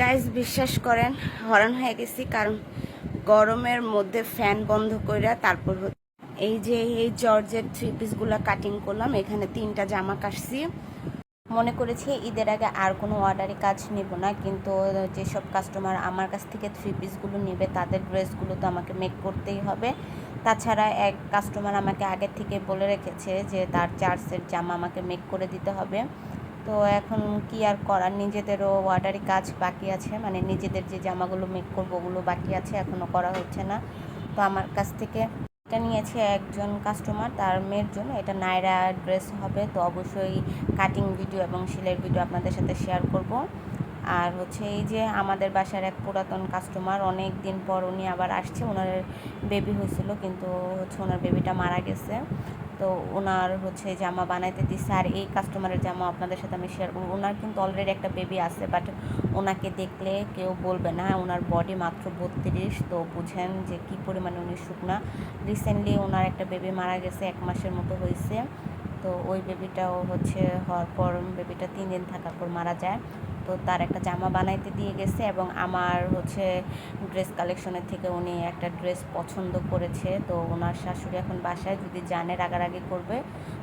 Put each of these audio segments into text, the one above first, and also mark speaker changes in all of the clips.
Speaker 1: Guys বিশ্বাস করেন হরণ হয়ে গেছি, কারণ গরমের মধ্যে ফ্যান বন্ধ করে তারপর এই যে এই জর্জের থ্রি পিসগুলো কাটিং করলাম, এখানে তিনটা জামা কাটছি। মনে করেছি ঈদের আগে আর কোনো অর্ডারে কাজ নেব না, কিন্তু যেসব কাস্টমার আমার কাছ থেকে থ্রি পিসগুলো নেবে, তাদের ড্রেসগুলো তো আমাকে মেক করতেই হবে। তাছাড়া এক কাস্টমার আমাকে আগে থেকে বলে রেখেছে যে তার চার সেট জামা আমাকে মেক করে দিতে হবে। তো এখন কি আর করার? নিজেদেরও অর্ডারি কাজ বাকি আছে। মানে নিজেদের যে জামাগুলো মেক করব ওগুলো বাকি আছে এখনও করা হচ্ছে না। তো আমার কাছ থেকে এটা নিয়েছে একজন কাস্টমার তার মেয়ের জন্য। এটা নায়রা ড্রেস হবে। তো অবশ্যই কাটিং ভিডিও এবং শিলের ভিডিও আপনাদের সাথে শেয়ার করব। আর হচ্ছে এই যে আমাদের বাসার এক পুরাতন কাস্টমার অনেক দিন পর উনি আবার আসছে ওনার বেবি হয়েছিল, কিন্তু হচ্ছে ওনার বেবিটা মারা গেছে। তো ওনার হচ্ছে জামা বানাইতে দিচ্ছে আর এই কাস্টমারের জামা আপনাদের সাথে আমি শেয়ার করব। ওনার কিন্তু অলরেডি একটা বেবি আছে বাট ওনাকে দেখলে কেউ বলবে না ওনার বডি মাত্র বত্রিশ, তো বুঝেন যে কি পরিমাণে উনি শুকনা। রিসেন্টলি ওনার একটা বেবি মারা গেছে, এক মাসের মতো হয়েছে। তো ওই বেবিটাও হচ্ছে হওয়ার পর বেবিটা তিন দিন থাকার পর মারা যায়। তো তার একটা জামা বানাইতে দিয়ে গেছে এবং আমার হচ্ছে ড্রেস কালেকশনের থেকে উনি একটা ড্রেস পছন্দ করেছে। তো ওনার শাশুড়ি এখন বাসায়, যদি জানে রাগারাগি করবে,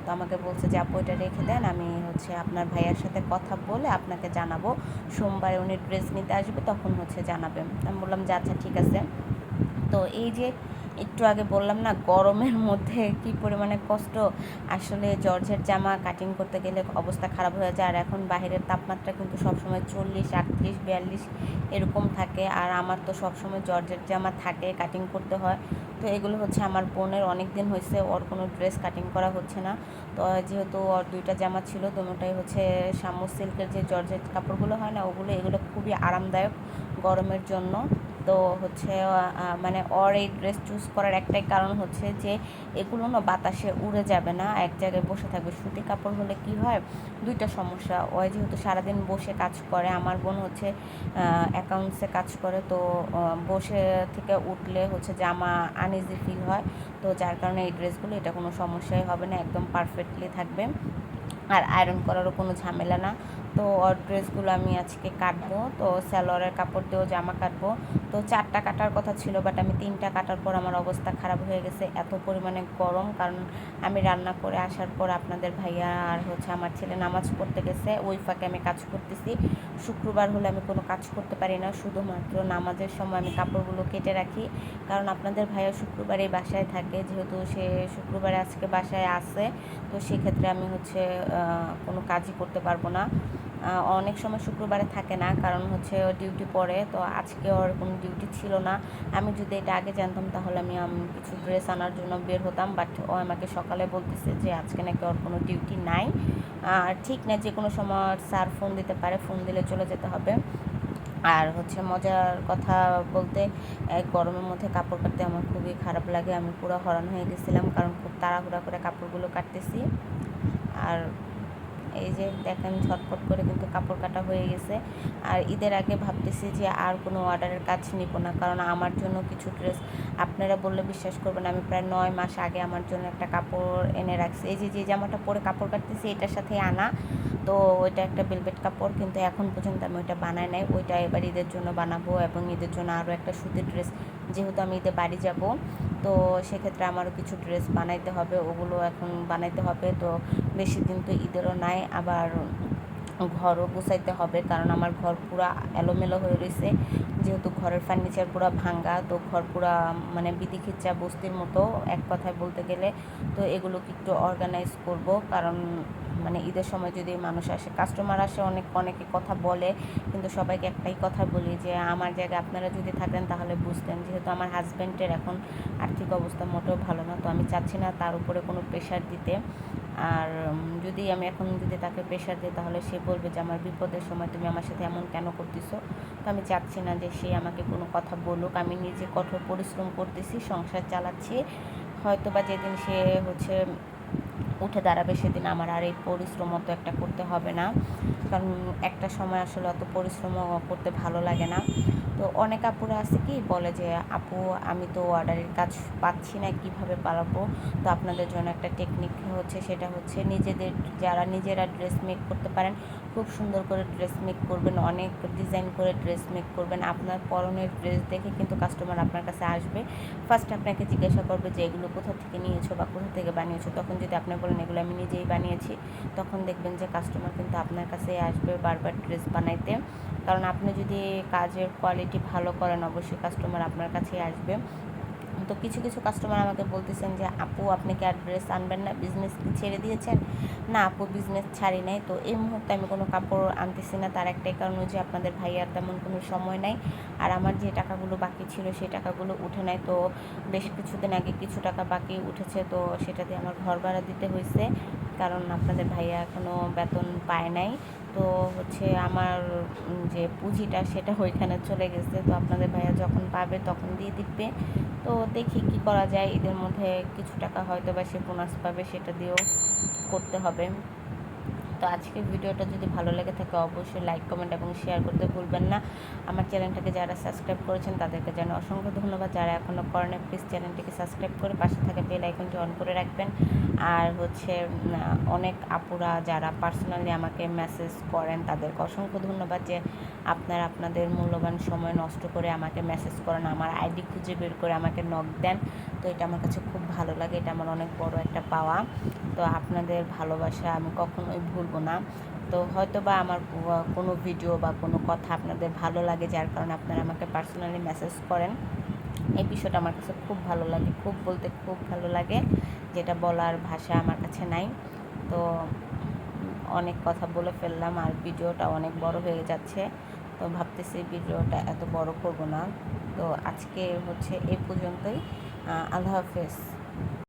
Speaker 1: তো আমাকে বলছে যে, আপু, এটা রেখে দেন, আমি হচ্ছে আপনার ভাইয়ার সাথে কথা বলে আপনাকে জানাব। সোমবারে উনি ড্রেস নিতে আসবে, তখন হচ্ছে জানাবেন। আমি বললাম, যে আচ্ছা ঠিক আছে। তো এই যে একটু আগে বললাম না, গরমের মধ্যে কি পরিমাণে কষ্ট। আসলে জর্জের জামা কাটিং করতে গেলে অবস্থা খারাপ হয়ে যায়, আর এখন বাইরের তাপমাত্রা কিন্তু সবসময় চল্লিশ, আটত্রিশ, বিয়াল্লিশ এরকম থাকে। আর আমার তো সবসময় জর্জের জামা থাকে কাটিং করতে হয়। তো এগুলো হচ্ছে আমার বোনের অনেক দিন হয়েছে ওর কোনো ড্রেস কাটিং করা হচ্ছে না। তো যেহেতু ওর দুইটা জামা ছিল দুটোটাই হচ্ছে শামু সিল্কের যে জর্জের কাপড়গুলো হয় না, ওগুলো, এগুলো খুবই আরামদায়ক গরমের জন্য। তো হচ্ছে মানে ওর এই ড্রেস চুজ করার একটাই কারণ হচ্ছে যে, এগুলো না বাতাসে উড়ে যাবে না। এক জায়গায় বসে থাকবে। সুতি কাপড় হলে কি হয়? দুইটা সমস্যা। ওই যেহেতু সারাদিন বসে কাজ করে, আমার বোন হচ্ছে অ্যাকাউন্টসে কাজ করে, তো বসে থেকে উঠলে হচ্ছে জামা আনইজি ফিল হয়। তো যার কারণে এই ড্রেসগুলো এটা কোনো সমস্যাই হবে না। একদম পারফেক্টলি থাকবে। আর আয়রন করারও কোনো ঝামেলা না। তো ওর ড্রেসগুলো আমি আজকে কাটবো। তো স্যালোয়ারের কাপড় দিয়েও জামা কাটবো। তো চারটা কাটার কথা ছিল বাট আমি তিনটা কাটার পর আমার অবস্থা খারাপ হয়ে গেছে। এত পরিমাণে গরম, কারণ আমি রান্না করে আসার পর আপনাদের ভাইয়া আর হচ্ছে আমার ছেলে নামাজ পড়তে গেছে। ওই ফাঁকে আমি কাজ করতেছি। শুক্রবার হলে আমি কোনো কাজ করতে পারি না। শুধুমাত্র নামাজের সময় আমি কাপড়গুলো কেটে রাখি। কারণ আপনাদের ভাইয়া শুক্রবারে বাসায় থাকে, যেহেতু সে শুক্রবারে আজকে বাসায় আসে তো সেক্ষেত্রে আমি হচ্ছে কোনো কাজই করতে পারব না। অনেক সময় শুক্রবারে থাকে না, কারণ হচ্ছে ডিউটি পড়ে, তো আজকে ওর কোনো ডিউটি ছিল না। আমি যদি এটা আগে জানতাম, তাহলে আমি কিছু ড্রেস আনার জন্য বের হতাম বাট ও আমাকে সকালে বলতেছে যে আজকে নাকি ওর কোনো ডিউটি নাই। আর ঠিক না, যে কোনো সময় স্যার ফোন দিতে পারে ফোন দিলে চলে যেতে হবে। আর হচ্ছে মজার কথা বলতে গরমের মধ্যে কাপড় কাটতে আমার খুবই খারাপ লাগে। আমি পুরো হরণ হয়ে গেছিলাম, কারণ খুব তাড়াহুড়া করে কাপড়গুলো কাটতেছি। আর এই যে দেখেন ঝটপট করে কিন্তু কাপড় কাটা হয়ে গেছে। আর ঈদের আগে ভাবতেছি যে আর কোনো অর্ডারের কাজ নিব না, কারণ আমার জন্য কিছু ড্রেস আপনারা বললে বিশ্বাস করবেন, আমি প্রায় নয় মাস আগে আমার জন্য একটা কাপড় এনে রাখছি। এই যে যে জামাটা পরে কাপড় কাটতেছি, এটার সাথে আনা। তো ওইটা একটা বেলভেট কাপড়, কিন্তু এখন পর্যন্ত আমি ওইটা বানাই নাই। ওইটা এবার ঈদের জন্য বানাবো এবং ঈদের জন্য আরও একটা সুতির ড্রেস, যেহেতু আমি ঈদে বাড়ি যাব। তো সেক্ষেত্রে আমারও কিছু ড্রেস বানাইতে হবে, ওগুলো এখন বানাইতে হবে। তো বেশি দিন তো ঈদেরও নাই, আবার ঘরও গুছাইতে হবে, কারণ আমার ঘর পুরা এলোমেলো হয়ে রয়েছে যেহেতু ঘরের ফার্নিচার পুরো ভাঙ্গা, তো ঘর পুরা মানে বিধিখিচ্ছা বস্তির মতো এক কথায় বলতে গেলে, তো এগুলোকে একটু অর্গানাইজ করব। কারণ মানে ঈদের সময় যদি মানুষ আসে কাস্টমার আসে, অনেক, অনেকে কথা বলে, কিন্তু সবাইকে একটাই কথা বলি যে, আমার জায়গায় আপনারা যদি থাকেন, তাহলে বুঝতেন। যেহেতু আমার হাজব্যান্ডের এখন আর্থিক অবস্থা মোটেও ভালো না, তো আমি চাচ্ছি না তার উপরে কোনো প্রেশার দিতে। আর যদি আমি এখন যদি তাকে প্রেশার দিই, তাহলে সে বলবে যে, আমার বিপদের সময় তুমি আমার সাথে এমন কেন করতেছো? তো আমি চাচ্ছি না যে সে আমাকে কোনো কথা বলুক। আমি নিজে কঠোর পরিশ্রম করতেছি, সংসার চালাচ্ছি। হয়তো বা যেদিন সে হচ্ছে উঠে দাঁড়াবে, সেদিন আমার আর এই পরিশ্রম অত একটা করতে হবে না। কারণ একটা সময় আসলে অত পরিশ্রম করতে ভালো লাগে না। তো অনেক আপুরা আছে কি, বলে যে, আপু, আমি তো অর্ডারের কাজ পাচ্ছি না, কীভাবে পালাবো? তো আপনাদের জন্য একটা টেকনিক হচ্ছে, সেটা হচ্ছে নিজেদের, যারা নিজেরা ড্রেস মেক করতে পারেন
Speaker 2: খুব সুন্দর করে ড্রেস মেক করবেন, অনেক ডিজাইন করে ড্রেস মেক করবেন। আপনার পরনের ড্রেস দেখে কিন্তু কাস্টমার আপনার কাছে আসবে। ফার্স্ট আপনাকে জিজ্ঞাসা করবে যে এগুলো কোথা থেকে নিয়েছো বা কোথা থেকে বানিয়েছো। তখন যদি আপনি বলেন, এগুলো আমি নিজেই বানিয়েছি, তখন দেখবেন যে কাস্টমার কিন্তু আপনার কাছেই আসবে বারবার ড্রেস বানাইতে। কারণ আপনি যদি কাজের কোয়ালিটি ভালো করেন, অবশ্যই কাস্টমার আপনার কাছেই আসবে। তো কিছু কিছু কাস্টমার আমাকে বলতেছেন যে, আপু, আপনি কি আর ড্রেস আনবেন না? বিজনেস কি ছেড়ে দিয়েছেন? না, আপু বিজনেস ছাড়ি নাই। তো এই মুহূর্তে আমি কোনো কাপড় আনতেছি না। তার একটাই কারণ যে আপনাদের ভাইয়ার তেমন কোনো সময় নাই। আর আমার যে টাকাগুলো বাকি ছিল সেই টাকাগুলো উঠে নাই। তো বেশ কিছুদিন আগে কিছু টাকা বাকি উঠেছে। তো সেটা দিয়ে আমার ঘর ভাড়া দিতে হয়েছে কারণ আপনাদের ভাইয়া এখনও বেতন পায় নাই। তো হচ্ছে আমার যে পুঁজিটা সেটা ওইখানে চলে গেছে। তো আপনাদের ভাইয়া যখন পাবে তখন দিয়ে দিবে। তো দেখি কি করা যায়। এদের মধ্যে কিছু টাকা হয়তো বা সে বোনাস পাবে, সেটা দিয়েও করতে হবে। তো আজকের ভিডিওটা যদি ভালো লেগে থাকে, অবশ্যই লাইক কমেন্ট এবং শেয়ার করতে ভুলবেন না। আমার চ্যানেলটাকে যারা সাবস্ক্রাইব করেছেন, তাদেরকে যেন অসংখ্য ধন্যবাদ। যারা এখনও করেন প্লিজ চ্যানেলটিকে সাবস্ক্রাইব করে পাশে থাকা বেল আইকনটি অন করে রাখবেন। আর হচ্ছে অনেক আপুরা যারা পার্সোনালি আমাকে মেসেজ করেন, তাদেরকে অসংখ্য ধন্যবাদ যে আপনারা আপনাদের মূল্যবান সময় নষ্ট করে আমাকে মেসেজ করেন, আমার আইডি খুঁজে বের করে আমাকে নক দেন। তো এটা আমার কাছে খুব ভালো লাগে, এটা আমার অনেক বড় একটা পাওয়া। তো আপনাদের ভালোবাসা আমি কখনোই ভুলবো না। তো হয়তো বা আমার কোনো ভিডিও বা কোনো কথা আপনাদের ভালো লাগে, যার কারণে আপনারা আমাকে পার্সোনালি মেসেজ করেন। এই বিষয়টা আমার কাছে খুব ভালো লাগে, খুব বলতে খুব ভালো লাগে, যেটা বলার ভাষা আমার কাছে নাই। তো অনেক কথা বলে ফেললাম আর ভিডিওটা অনেক বড় হয়ে যাচ্ছে। তো ভাবতেছি ভিডিওটা এত বড় করব না। তো আজকে হচ্ছে এ পর্যন্তই। আল্লাহ হাফেজ।